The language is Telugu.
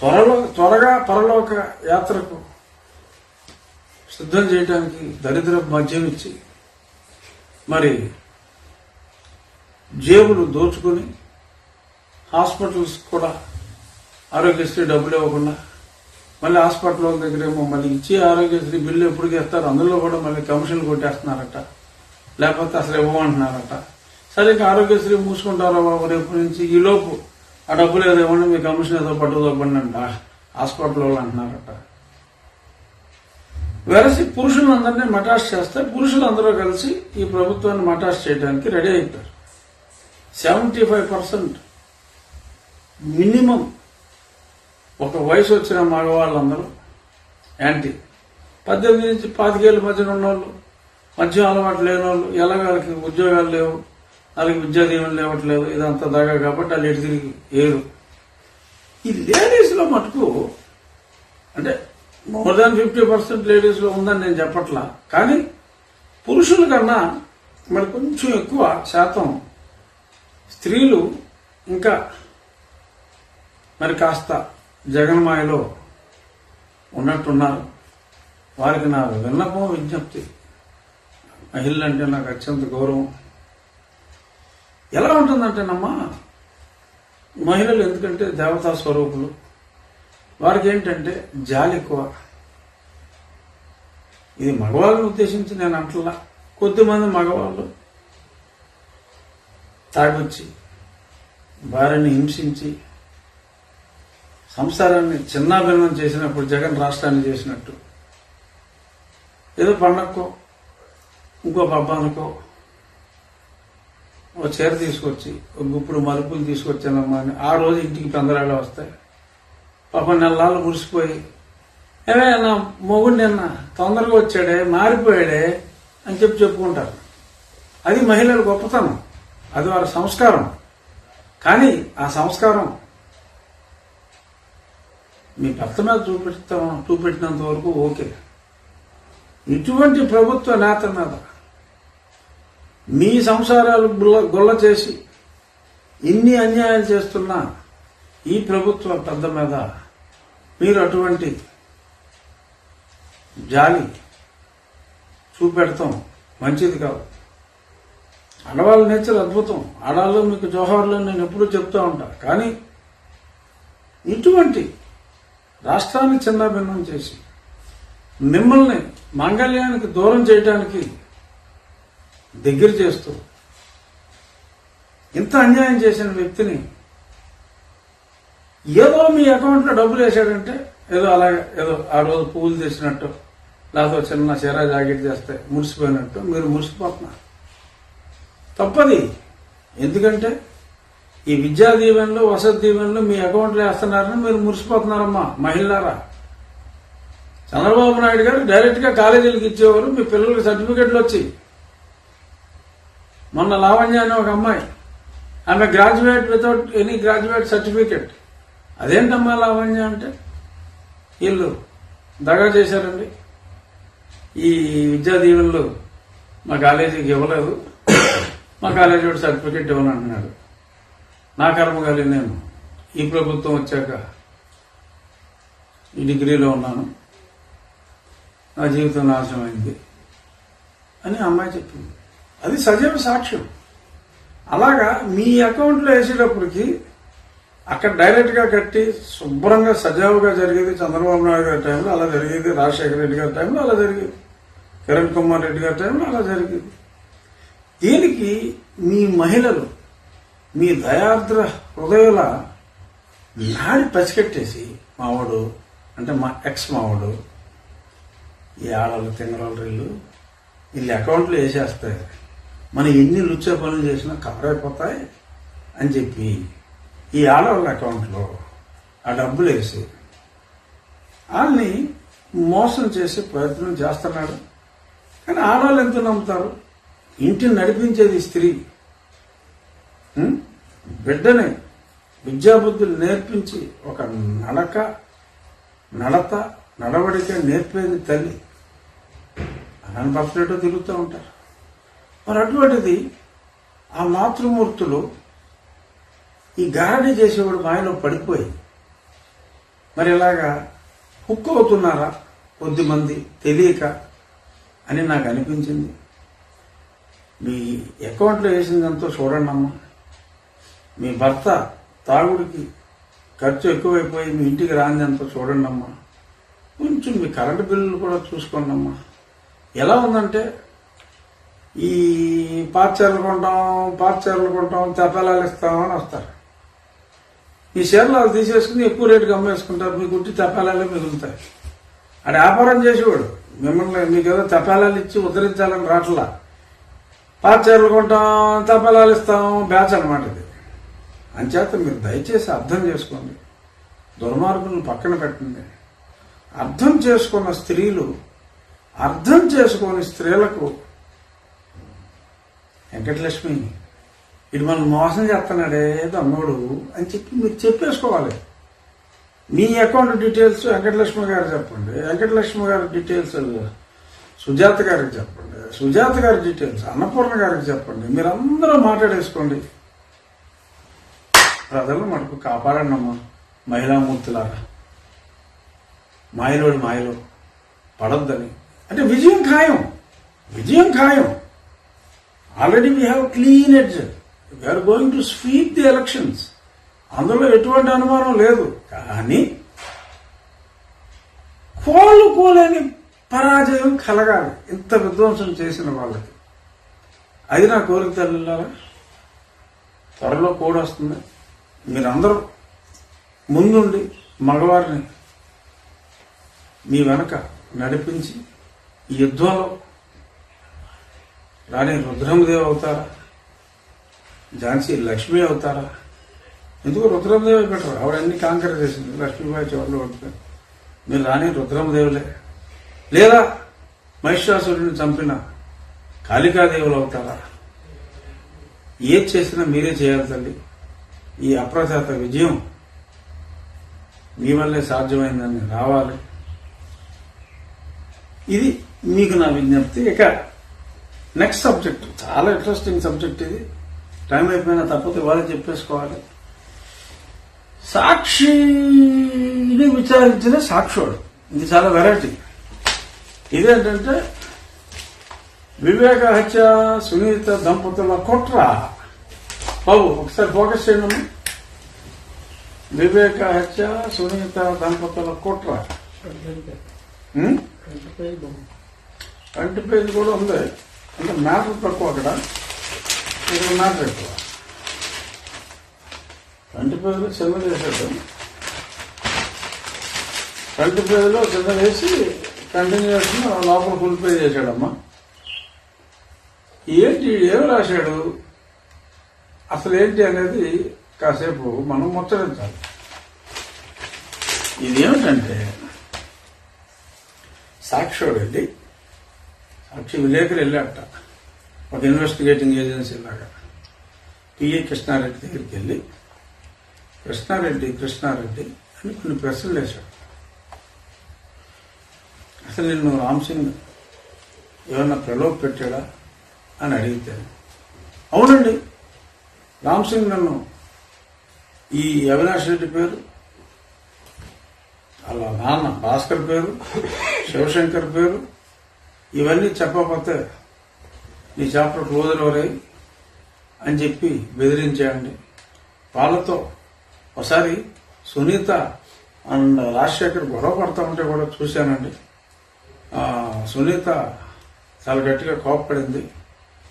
త్వరలో త్వరగా పరలోక యాత్రకు సిద్ధం చేయడానికి దరిద్ర మద్యం ఇచ్చి మరి జేబులు దోచుకొని హాస్పిటల్స్ కూడా ఆరోగ్యశ్రీ డబ్బులు ఇవ్వకుండా మళ్ళీ హాస్పిటల్ దగ్గరేమో మళ్ళీ ఇచ్చి ఆరోగ్యశ్రీ బిల్లు ఎప్పుడు చేస్తారు అందులో కూడా మళ్ళీ కమిషన్ కొట్టేస్తున్నారట. లేకపోతే అసలు ఇవ్వమంటున్నారట. సరే ఇంకా ఆరోగ్యశ్రీ మూసుకుంటారో బాబు రేపు నుంచి ఈలోపు ఆ డబ్బులు ఏదో ఇవ్వండి మీ కమిషన్ ఏదో పట్టుదోపండి అంట. హాస్పిటల్ వాళ్ళు అంటున్నారట. వెరసి పురుషులందరినీ మటాష్ చేస్తే పురుషులందరూ కలిసి ఈ ప్రభుత్వాన్ని మటాష్ చేయడానికి రెడీ అవుతారు సెవెంటీ ఫైవ్ పర్సెంట్ మినిమం ఒక వయసు వచ్చిన మగవాళ్ళందరూ యాంటీ. పద్దెనిమిది నుంచి పాతికేళ్ళ మధ్యన ఉన్నవాళ్ళు మద్యం అలవాటు లేని వాళ్ళు ఎలాగ వాళ్ళకి ఉద్యోగాలు లేవు వాళ్ళకి విద్యా దీవెనలు లేవట్లేదు ఇదంతా దాగా కాబట్టి వాళ్ళు ఎటు తిరిగి ఏరు. ఈ లేడీస్లో మటుకు అంటే మోర్ దాన్ ఫిఫ్టీ పర్సెంట్ లేడీస్లో ఉందని నేను చెప్పట్లా కానీ పురుషుల కన్నా మరి కొంచెం ఎక్కువ శాతం స్త్రీలు ఇంకా మరి కాస్త జగన్మాయలో ఉన్నట్టున్నారు. వారికి నా విన్నపం విజ్ఞప్తి. మహిళలంటే నాకు అత్యంత గౌరవం. ఎలా ఉంటుందంటేనమ్మా? మహిళలు ఎందుకంటే దేవతా స్వరూపులు. వారికి ఏంటంటే జాలి ఎక్కువ. ఇది మగవాళ్ళని ఉద్దేశించి నేను అంటలా. కొద్దిమంది మగవాళ్ళు తాగొచ్చి భార్యని హింసించి సంసారాన్ని చిన్నాభిన్నం చేసినప్పుడు జగన్ రాష్ట్రాన్ని చేసినట్టు. ఏదో పండక్కో ఇంకో పబ్బానికో ఓ చీర తీసుకొచ్చి ఒక గుప్పుడు మలుపులు తీసుకొచ్చానమ్మా అని ఆ రోజు ఇంటికి పెందరాళ్ళు వస్తాయి. పాప నెలలు మురిసిపోయి ఏమే నా మొగుడు నిన్న తొందరగా వచ్చాడే మారిపోయాడే అని చెప్పి చెప్పుకుంటారు. అది మహిళల గొప్పతనం అది వారి సంస్కారం. కానీ ఆ సంస్కారం మీ భర్త మీద చూపెడతాం చూపెట్టినంత వరకు ఓకే. ఇటువంటి ప్రభుత్వ నేత మీద మీ సంసారాలు గుల్ల గుల్ల చేసి ఇన్ని అన్యాయాలు చేస్తున్న ఈ ప్రభుత్వ పెద్ద మీద మీరు అటువంటి జాలి చూపెడతాం. మంచిది కాదు. ఆడవాళ్ళ నేచర్ అద్భుతం. ఆడవాళ్ళు మీకు జోహార్లో నేను ఎప్పుడూ చెప్తూ ఉంటా. కానీ ఇటువంటి రాష్ట్రాన్ని చిన్నాభిన్నం చేసి మిమ్మల్ని మాంగళ్యానికి దూరం చేయడానికి దగ్గర చేస్తూ. ఇంత అన్యాయం చేసిన వ్యక్తిని ఏదో మీ అకౌంట్లో డబ్బులు వేసాడంటే ఏదో అలాగే ఏదో ఆ రోజు పువ్వులు తెచ్చినట్టు లేకపోతే చిన్న చీర జాకెట్ చేస్తే మురిసిపోయినట్టు మీరు మురిసిపోతున్నారు. తప్పది. ఎందుకంటే ఈ విద్యా దీవెనలు వసతి దీవెనలు మీ అకౌంట్లో వేస్తున్నారని మీరు మురిసిపోతున్నారమ్మా మహిళారా చంద్రబాబు నాయుడు గారు డైరెక్ట్గా కాలేజీలకు ఇచ్చేవారు మీ పిల్లలకి సర్టిఫికెట్లు వచ్చి మొన్న లావణ్య అనే ఒక అమ్మాయి. ఆమె graduate without any graduate certificate అదేంటమ్మా లావణ్య అంటే? వీళ్ళు దగా చేశారండి. ఈ విద్యా దీవెనలు మా కాలేజీకి ఇవ్వలేదు. మా కాలేజీ వాడు సర్టిఫికెట్ ఇవ్వను అంటున్నాడు నా కర్మగాలి నేను ఈ ప్రభుత్వం వచ్చాక ఈ డిగ్రీలో ఉన్నాను. నా జీవితం నాశనమైంది అని ఆ అమ్మాయి చెప్పింది. అది సజీవ సాక్ష్యం. అలాగా మీ అకౌంట్లో వేసేటప్పటికి అక్కడ డైరెక్ట్గా కట్టి శుభ్రంగా సజావుగా జరిగేది చంద్రబాబు నాయుడు గారి టైంలో అలా జరిగేది రాజశేఖర రెడ్డి గారి టైంలో అలా జరిగేది. కిరణ్ కుమార్ రెడ్డి గారి టైంలో అలా జరిగేది. దీనికి మీ మహిళలు మీ దయాద్ర హృదయాల నాడి పసికట్టేసి మావాడు అంటే మా ఎక్స్ మావాడు ఈ ఆడవాళ్ళు తింగరాళ్ళు వీళ్ళు వీళ్ళు అకౌంట్లో వేసేస్తారు మనం ఎన్ని లుచ్చే పనులు చేసినా కవర్ అయిపోతాయి అని చెప్పి ఈ ఆడవాళ్ళ అకౌంట్లో ఆ డబ్బులు వేసి వాళ్ళని మోసం చేసే ప్రయత్నం చేస్తున్నాడు. కానీ ఆడవాళ్ళు ఎంత నమ్ముతారు? ఇంటిని నడిపించేది స్త్రీ. బిడ్డని విద్యాబుద్ధులు నేర్పించి ఒక నడక నడత నడవడిక నేర్పేది తల్లి. అలాంటి పక్కనట్టు తిరుగుతూ ఉంటారు. మరి అటువంటిది ఆ మాతృమూర్తులు ఈ గారడీ చేసేవాడు మాయలో పడిపోయి మరి ఇలాగా హుక్ అవుతున్నారా కొద్దిమంది తెలియక అని నాకు అనిపించింది. మీ అకౌంట్లో వేసిందంతా చూడండి అమ్మా. మీ భర్త తాగుడికి ఖర్చు ఎక్కువైపోయి మీ ఇంటికి రాందంతా చూడండి అమ్మా. కొంచెం మీ కరెంటు బిల్లులు కూడా చూసుకోండి అమ్మా. ఎలా ఉందంటే ఈ పార్చర్లు కొంటాం పార్చర్లు కొంటాం తెప్పలాలు ఇస్తాం అని వస్తారు. ఈ షేర్లు వాళ్ళు తీసేసుకుని ఎక్కువ రేటుకి అమ్మేసుకుంటారు. మీ గుడ్డి తెప్పాలాలే మిగులుతాయి. అది వ్యాపారం చేసేవాడు. మిమ్మల్ని మీకు ఏదో తెప్పాలాలు ఇచ్చి ఉద్ధరించాలని రాట్లా. పార్చర్లు కొంటాం తెప్పాలాలు ఇస్తాం బ్యాచ్ అనమాట ఇది. అంచేత మీరు దయచేసి అర్థం చేసుకోండి. దుర్మార్గులను పక్కన పెట్టండి. అర్థం చేసుకున్న స్త్రీలు అర్థం చేసుకుని స్త్రీలకు వెంకటలక్ష్మి ఇటు మనం మోసం చేస్తున్నాడే తమ్ముడు అని చెప్పి మీరు చెప్పేసుకోవాలి. మీ అకౌంట్ డీటెయిల్స్ వెంకటలక్ష్మి గారు చెప్పండి. వెంకటలక్ష్మి గారి డీటెయిల్స్ సుజాత గారికి చెప్పండి. సుజాత గారి డీటెయిల్స్ అన్నపూర్ణ గారికి చెప్పండి. మీరందరూ మాట్లాడేసుకోండి. ప్రజలు మనకు కాపాడండి అమ్మా. మహిళామూర్తులారా. మాయలోడి మాయలో పడొద్దని. అంటే విజయం ఖాయం. విజయం ఖాయం. Already we have clean edge we are going to sweep the elections అందులో ఎటువంటి అనుమానం లేదు. కానీ కోలుకోలేని పరాజయం కలగాలి. ఇంత విధ్వంసం చేసిన వాళ్ళకి. అది నా కోరిక తల్లిలారా? త్వరలో కూడా వస్తుంది. మీరందరూ ముందుండి మగవారిని మీ వెనక నడిపించి ఈ యుద్ధంలో రాణి రుద్రమదేవి అవుతారా? ఝాన్సీ లక్ష్మి అవుతారా? ఎందుకు రుద్రమదేవి పెట్టరు ఆవిడ అన్ని కాంకర చేసింది. లక్ష్మీబాయి చివరిలో ఉంటుంది మీరు రాణి రుద్రమదేవులే. లేదా మహిషాసురుడిని చంపిన కాళికాదేవులు అవుతారా? ఏది చేసినా మీరే చేయాలి తల్లి. ఈ అప్రజాత విజయం మీ వల్లే సాధ్యమైందని రావాలి. ఇది మీకు నా విజ్ఞప్తి. ఇక నెక్స్ట్ సబ్జెక్ట్ చాలా ఇంట్రెస్టింగ్ సబ్జెక్ట్ ఇది. టైం అయిపోయినా తప్పతే వాళ్ళు చెప్పేసుకోవాలి. సాక్షిని విచారించిన సాక్షుడు. ఇది చాలా వెరైటీ ఇదేంటంటే వివేక హత్య సునీత దంపతుల కుట్ర. బాబు ఒకసారి ఫోకస్ చేయండి. వివేక హత్య సునీత దంపతుల కుట్ర. పేజ్ కూడా ఉంది. అంటే మ్యాటర్ తక్కువ అక్కడ. ఇక్కడ మ్యాటర్ ఎక్కువ. ఫ్రంట్ పేజ్లో చిన్న చేశాడు ఫ్రంట్ పేజ్లో చిన్న వేసి కంటిన్యూషన్ లోపల ఫుల్ పే చేశాడమ్మా. ఏంటి ఏమి రాశాడు? అసలు ఏంటి అనేది కాసేపు మనం ముచ్చరించాలి. ఇదేమిటంటే సాక్షి వెళ్ళి సాక్షి విలేకరు వెళ్ళాట ఒక ఇన్వెస్టిగేటింగ్ ఏజెన్సీ లాగా. పిఏ కృష్ణారెడ్డి దగ్గరికి వెళ్ళి కృష్ణారెడ్డి కృష్ణారెడ్డి అని కొన్ని ప్రశ్నలు వేశాడు. అసలు నిన్ను రామ్ సింగ్ ఏమన్నా ప్రలోభ పెట్టాడా అని అడిగితే అవునండి రామ్ సింగ్ నన్ను ఈ అవినాష్ రెడ్డి పేరు అలా నాన్న భాస్కర్ పేరు శివశంకర్ పేరు ఇవన్నీ చెప్పకపోతే నీ చాప్టర్ క్లోజ్ ఎవరై అని చెప్పి బెదిరించేయండి. వాళ్ళతో ఒకసారి సునీత అండ్ రాజశేఖర్ గొడవ పడతా ఉంటే కూడా చూశానండి. సునీత చాలా గట్టిగా కోపపడింది.